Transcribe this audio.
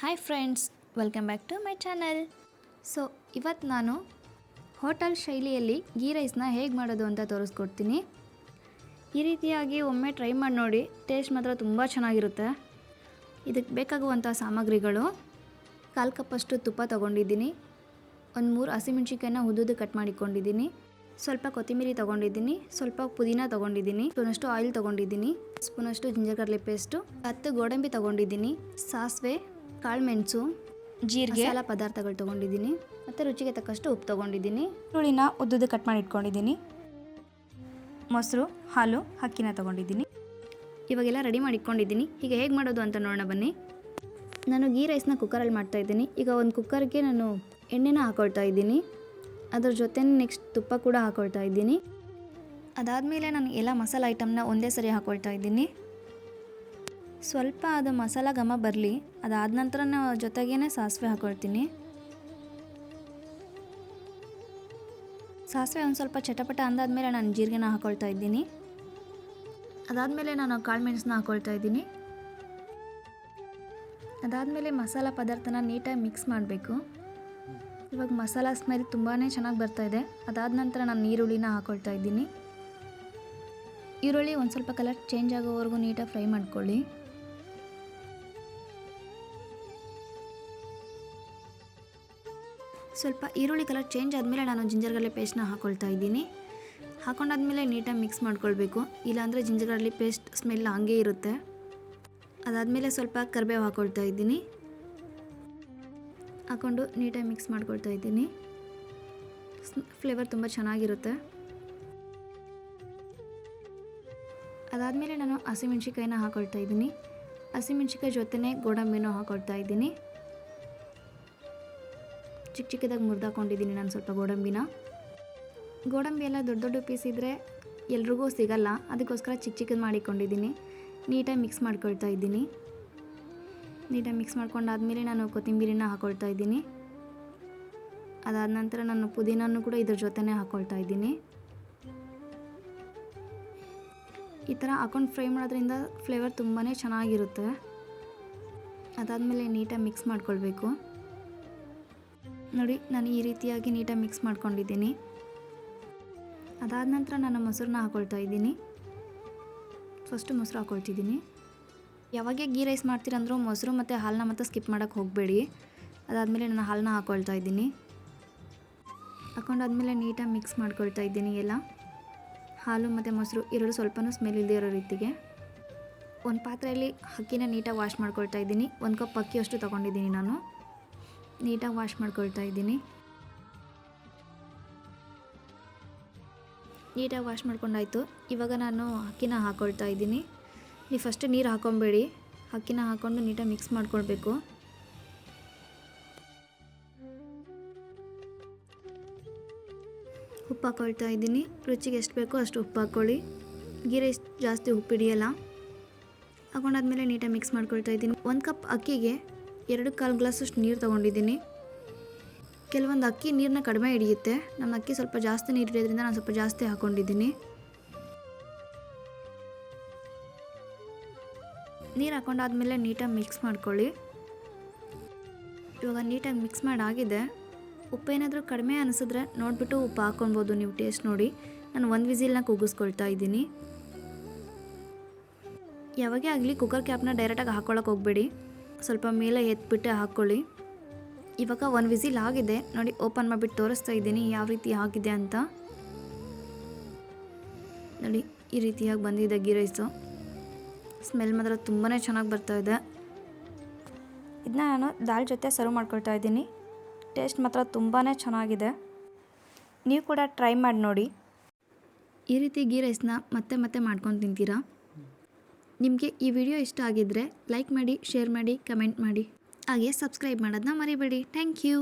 Hi friends welcome back to my channel so ಇವತ್ತು ನಾನು hotel ಶೈಲಿಯಲ್ಲಿ ಗೀ ರೈಸ್ನ ಹೇಗೆ ಮಾಡೋದು ಅಂತ ತೋರಿಸ್ಕೊಡ್ತೀನಿ. ಈ ರೀತಿಯಾಗಿ ಒಮ್ಮೆ ಟ್ರೈ ಮಾಡಿ ನೋಡಿ ಟೇಸ್ಟ್ ಮಾತ್ರ ತುಂಬ ಚೆನ್ನಾಗಿರುತ್ತೆ. ಇದಕ್ಕೆ ಬೇಕಾಗುವಂಥ ಸಾಮಗ್ರಿಗಳು, ಕಾಲು ಕಪ್ಪಷ್ಟು ತುಪ್ಪ ತೊಗೊಂಡಿದ್ದೀನಿ. ಒಂದು ಮೂರು ಹಸಿಮೆಣ್ಸಿಕಾಯಿನ ಉದ್ದುದ್ದು ಕಟ್ ಮಾಡಿಕೊಂಡಿದ್ದೀನಿ. ಸ್ವಲ್ಪ ಕೊತ್ತಂಬರಿ ತೊಗೊಂಡಿದ್ದೀನಿ, ಸ್ವಲ್ಪ ಪುದೀನ ತೊಗೊಂಡಿದ್ದೀನಿ ಸ್ಪೂನಷ್ಟು ಆಯಿಲ್ ತೊಗೊಂಡಿದ್ದೀನಿ ಸ್ಪೂನಷ್ಟು ಜಿಂಜರ್ ಕರ್ಲಿ ಪೇಸ್ಟು ಹತ್ತು ಗೋಡಂಬಿ ತೊಗೊಂಡಿದ್ದೀನಿ, ಸಾಸಿವೆ ಕಾಳುಮೆಣಸು ಜೀರಿಗೆ. ಎಲ್ಲ ಪದಾರ್ಥಗಳು ತೊಗೊಂಡಿದ್ದೀನಿ. ಮತ್ತು ರುಚಿಗೆ ತಕ್ಕಷ್ಟು ಉಪ್ಪು ತೊಗೊಂಡಿದ್ದೀನಿ. ಈರುಳ್ಳಿನ ಉದ್ದುದ್ದು ಕಟ್ ಮಾಡಿ ಇಟ್ಕೊಂಡಿದ್ದೀನಿ. ಮೊಸರು ಹಾಲು ಅಕ್ಕಿನ ತೊಗೊಂಡಿದ್ದೀನಿ. ಇವಾಗೆಲ್ಲ ರೆಡಿ ಮಾಡಿ ಇಟ್ಕೊಂಡಿದ್ದೀನಿ. ಈಗ ಹೇಗೆ ಮಾಡೋದು ಅಂತ ನೋಡೋಣ ಬನ್ನಿ. ನಾನು ಗೀ ರೈಸ್ನ ಕುಕ್ಕರಲ್ಲಿ ಮಾಡ್ತಾ ಇದ್ದೀನಿ. ಈಗ ಒಂದು ಕುಕ್ಕರ್ಗೆ ನಾನು ಎಣ್ಣೆನ ಹಾಕೊಳ್ತಾ ಇದ್ದೀನಿ. ಅದ್ರ ಜೊತೆ ನೆಕ್ಸ್ಟ್ ತುಪ್ಪ ಕೂಡ ಹಾಕೊಳ್ತಾ ಇದ್ದೀನಿ. ಅದಾದಮೇಲೆ ನಾನು ಎಲ್ಲ ಮಸಾಲೆ ಐಟಮ್ನ ಒಂದೇ ಸರಿ ಹಾಕೊಳ್ತಾ ಇದ್ದೀನಿ. ಸ್ವಲ್ಪ ಅದು ಮಸಾಲ ಘಮ ಬರಲಿ, ಅದಾದ ನಂತರ ನಾವು ಜೊತೆಗೇ ಸಾಸಿವೆ ಹಾಕೊಳ್ತೀನಿ. ಸಾಸಿವೆ ಒಂದು ಸ್ವಲ್ಪ ಚಟಪಟ ಅಂದಾದಮೇಲೆ ನಾನು ಜೀರಿಗೆನ ಹಾಕೊಳ್ತಾ ಇದ್ದೀನಿ. ಅದಾದಮೇಲೆ ನಾನು ಕಾಳು ಮೆಣಸನ್ನ ಹಾಕೊಳ್ತಾ ಇದ್ದೀನಿ. ಅದಾದಮೇಲೆ ಮಸಾಲ ಪದಾರ್ಥನ ನೀಟಾಗಿ ಮಿಕ್ಸ್ ಮಾಡಬೇಕು. ಇವಾಗ ಮಸಾಲ ಸ್ಮೆಲ್ ತುಂಬಾ ಚೆನ್ನಾಗಿ ಬರ್ತಾ ಇದೆ. ಅದಾದ ನಂತರ ನಾನು ಈರುಳ್ಳಿನ ಹಾಕೊಳ್ತಾ ಇದ್ದೀನಿ. ಈರುಳ್ಳಿ ಒಂದು ಸ್ವಲ್ಪ ಕಲರ್ ಚೇಂಜ್ ಆಗೋವರೆಗೂ ನೀಟಾಗಿ ಫ್ರೈ ಮಾಡ್ಕೊಳ್ಳಿ. ಸ್ವಲ್ಪ ಈರುಳ್ಳಿ ಕಲರ್ ಚೇಂಜ್ ಆದಮೇಲೆ ನಾನು ಜಿಂಜರ್ ಗಾರ್ಲಿಕ್ ಪೇಸ್ಟ್ನ ಹಾಕೊಳ್ತಾ ಇದ್ದೀನಿ. ಹಾಕೊಂಡಾದ್ಮೇಲೆ ನೀಟಾಗಿ ಮಿಕ್ಸ್ ಮಾಡ್ಕೊಳ್ಬೇಕು. ಇಲ್ಲಾಂದರೆ ಜಿಂಜರ್ ಗಾರ್ಲಿಕ್ ಪೇಸ್ಟ್ ಸ್ಮೆಲ್ ಹಂಗೆ ಇರುತ್ತೆ. ಅದಾದಮೇಲೆ ಸ್ವಲ್ಪ ಕರಿಬೇವು ಹಾಕ್ಕೊಳ್ತಾ ಇದ್ದೀನಿ. ಹಾಕ್ಕೊಂಡು ನೀಟಾಗಿ ಮಿಕ್ಸ್ ಮಾಡ್ಕೊಳ್ತಾ ಇದ್ದೀನಿ. ಫ್ಲೇವರ್ ತುಂಬ ಚೆನ್ನಾಗಿರುತ್ತೆ. ಅದಾದಮೇಲೆ ನಾನು ಹಸಿಮೆಣ್ಸಿಕಾಯಿನ ಹಾಕೊಳ್ತಾ ಇದ್ದೀನಿ. ಹಸಿಮೆಣ್ಸಿಕಾಯಿ ಜೊತೆನೇ ಗೋಡಂಬಿನೂ ಹಾಕೊಳ್ತಾ ಇದ್ದೀನಿ. ಚಿಕ್ಕ ಚಿಕ್ಕದಾಗಿ ಮುರಿದಾಕೊಂಡಿದ್ದೀನಿ ನಾನು ಸ್ವಲ್ಪ ಗೋಡಂಬಿನ. ಗೋಡಂಬಿ ಎಲ್ಲ ದೊಡ್ಡ ದೊಡ್ಡ ಪೀಸ್ ಇದ್ದರೆ ಎಲ್ರಿಗೂ ಸಿಗಲ್ಲ. ಅದಕ್ಕೋಸ್ಕರ ಚಿಕ್ಕ ಚಿಕ್ಕದು ಮಾಡಿಕೊಂಡಿದ್ದೀನಿ. ನೀಟಾಗಿ ಮಿಕ್ಸ್ ಮಾಡ್ಕೊಳ್ತಾ ಇದ್ದೀನಿ. ನೀಟಾಗಿ ಮಿಕ್ಸ್ ಮಾಡ್ಕೊಂಡಾದ್ಮೇಲೆ ನಾನು ಕೊತ್ತಂಬರಿನ ಹಾಕ್ಕೊಳ್ತಾ ಇದ್ದೀನಿ. ಅದಾದ ನಂತರ ನಾನು ಪುದೀನೂ ಕೂಡ ಇದ್ರ ಜೊತೆನೇ ಹಾಕ್ಕೊಳ್ತಾ ಇದ್ದೀನಿ. ಈ ಥರ ಹಾಕೊಂಡು ಫ್ರೈ ಮಾಡೋದ್ರಿಂದ ಫ್ಲೇವರ್ ತುಂಬಾ ಚೆನ್ನಾಗಿರುತ್ತೆ. ಅದಾದಮೇಲೆ ನೀಟಾಗಿ ಮಿಕ್ಸ್ ಮಾಡ್ಕೊಳ್ಬೇಕು. ನೋಡಿ, ನಾನು ಈ ರೀತಿಯಾಗಿ ನೀಟಾಗಿ ಮಿಕ್ಸ್ ಮಾಡ್ಕೊಂಡಿದ್ದೀನಿ. ಅದಾದ ನಂತರ ನಾನು ಮೊಸರನ್ನ ಹಾಕೊಳ್ತಾ ಇದ್ದೀನಿ. ಫಸ್ಟು ಮೊಸರು ಹಾಕೊಳ್ತಿದ್ದೀನಿ. ಯಾವಾಗ ಗೀ ರೈಸ್ ಮಾಡ್ತೀರಂದ್ರೂ ಮೊಸರು ಮತ್ತು ಹಾಲನ್ನ ಮತ್ತೆ ಸ್ಕಿಪ್ ಮಾಡೋಕ್ಕೆ ಹೋಗಬೇಡಿ. ಅದಾದಮೇಲೆ ನಾನು ಹಾಲನ್ನ ಹಾಕೊಳ್ತಾ ಇದ್ದೀನಿ. ಹಾಕೊಂಡಾದ್ಮೇಲೆ ನೀಟಾಗಿ ಮಿಕ್ಸ್ ಮಾಡ್ಕೊಳ್ತಾ ಇದ್ದೀನಿ ಎಲ್ಲ. ಹಾಲು ಮತ್ತು ಮೊಸರು ಎರಡು ಸ್ವಲ್ಪನೂ ಸ್ಮೆಲ್ ಇಲ್ಲದೆ ಇರೋ ರೀತಿಗೆ. ಒಂದು ಪಾತ್ರೆಯಲ್ಲಿ ಅಕ್ಕಿನ ನೀಟಾಗಿ ವಾಶ್ ಮಾಡ್ಕೊಳ್ತಾ ಇದ್ದೀನಿ. ಒಂದು ಕಪ್ ಅಕ್ಕಿಯಷ್ಟು ತೊಗೊಂಡಿದ್ದೀನಿ ನಾನು. ನೀಟಾಗಿ ವಾಶ್ ಮಾಡ್ಕೊಳ್ತಾ ಇದ್ದೀನಿ. ನೀಟಾಗಿ ವಾಶ್ ಮಾಡ್ಕೊಂಡಾಯ್ತು. ಇವಾಗ ನಾನು ಅಕ್ಕಿನ ಹಾಕ್ಕೊಳ್ತಾ ಇದ್ದೀನಿ. ನೀವು ಫಸ್ಟ್ ನೀರು ಹಾಕೊಂಬೇಡಿ. ಅಕ್ಕಿನ ಹಾಕ್ಕೊಂಡು ನೀಟಾಗಿ ಮಿಕ್ಸ್ ಮಾಡ್ಕೊಳ್ಬೇಕು. ಉಪ್ಪು ಹಾಕ್ಕೊಳ್ತಾ ಇದ್ದೀನಿ. ರುಚಿಗೆ ಎಷ್ಟು ಬೇಕೋ ಅಷ್ಟು ಉಪ್ಪು ಹಾಕ್ಕೊಳ್ಳಿ. ಗೀರೆ ರೈಸ್ ಜಾಸ್ತಿ ಉಪ್ಪು ಹಿಡಿಯಲ್ಲ. ಹಾಕೊಂಡಾದ್ಮೇಲೆ ನೀಟಾಗಿ ಮಿಕ್ಸ್ ಮಾಡ್ಕೊಳ್ತಾ ಇದ್ದೀನಿ. ಒಂದು ಕಪ್ ಅಕ್ಕಿಗೆ ಎರಡು ಕಾಲು ಗ್ಲಾಸಷ್ಟು ನೀರು ತೊಗೊಂಡಿದ್ದೀನಿ. ಕೆಲವೊಂದು ಅಕ್ಕಿ ನೀರನ್ನ ಕಡಿಮೆ ಹಿಡಿಯುತ್ತೆ. ನಮ್ಮ ಅಕ್ಕಿ ಸ್ವಲ್ಪ ಜಾಸ್ತಿ ನೀರು ಹಿಡಿಯೋದ್ರಿಂದ ನಾನು ಸ್ವಲ್ಪ ಜಾಸ್ತಿ ಹಾಕ್ಕೊಂಡಿದ್ದೀನಿ ನೀರು ಹಾಕೊಂಡಾದ್ಮೇಲೆ ನೀಟಾಗಿ ಮಿಕ್ಸ್ ಮಾಡ್ಕೊಳ್ಳಿ. ಇವಾಗ ನೀಟಾಗಿ ಮಿಕ್ಸ್ ಮಾಡಾಗಿದೆ. ಉಪ್ಪು ಏನಾದರೂ ಕಡಿಮೆ ಅನಿಸಿದ್ರೆ ನೋಡಿಬಿಟ್ಟು ಉಪ್ಪು ಹಾಕ್ಕೊಳ್ಬೋದು ನೀವು ಟೇಸ್ಟ್ ನೋಡಿ. ನಾನು ಒಂದು ವಿಸಿಲ್ನ ಕೂಗಿಸ್ಕೊಳ್ತಾ ಇದ್ದೀನಿ. ಯಾವಾಗೇ ಆಗಲಿ ಕುಕ್ಕರ್ ಕ್ಯಾಪ್ನ ಡೈರೆಕ್ಟಾಗಿ ಹಾಕ್ಕೊಳಕ್ಕೆ ಹೋಗಬೇಡಿ. ಸ್ವಲ್ಪ ಮೇಲೆ ಎತ್ಬಿಟ್ಟು ಹಾಕ್ಕೊಳ್ಳಿ. ಇವಾಗ ಒಂದು ವಿಸಿಲ್ ಆಗಿದೆ. ನೋಡಿ, ಓಪನ್ ಮಾಡಿಬಿಟ್ಟು ತೋರಿಸ್ತಾ ಇದ್ದೀನಿ ಯಾವ ರೀತಿ ಆಗಿದೆ ಅಂತ. ನೋಡಿ, ಈ ರೀತಿಯಾಗಿ ಬಂದಿದೆ ಗೀ ರೈಸು. ಸ್ಮೆಲ್ ಮಾತ್ರ ತುಂಬಾ ಚೆನ್ನಾಗಿ ಬರ್ತಾ ಇದೆ. ಇದನ್ನ ನಾನು ದಾಲ್ ಜೊತೆ ಸರ್ವ್ ಮಾಡ್ಕೊಳ್ತಾ ಇದ್ದೀನಿ. ಟೇಸ್ಟ್ ಮಾತ್ರ ತುಂಬಾ ಚೆನ್ನಾಗಿದೆ. ನೀವು ಕೂಡ ಟ್ರೈ ಮಾಡಿ ನೋಡಿ. ಈ ರೀತಿ ಗೀ ರೈಸ್ನ ಮತ್ತೆ ಮತ್ತೆ ಮಾಡ್ಕೊಂಡು ತಿಂತೀರಾ? ನಿಮಗೆ ಈ ವಿಡಿಯೋ ಇಷ್ಟ ಆಗಿದ್ದರೆ ಲೈಕ್ ಮಾಡಿ, ಶೇರ್ ಮಾಡಿ, ಕಮೆಂಟ್ ಮಾಡಿ. ಹಾಗೆ ಸಬ್ಸ್ಕ್ರೈಬ್ ಮಾಡೋದನ್ನ ಮರಿಬೇಡಿ. Thank you.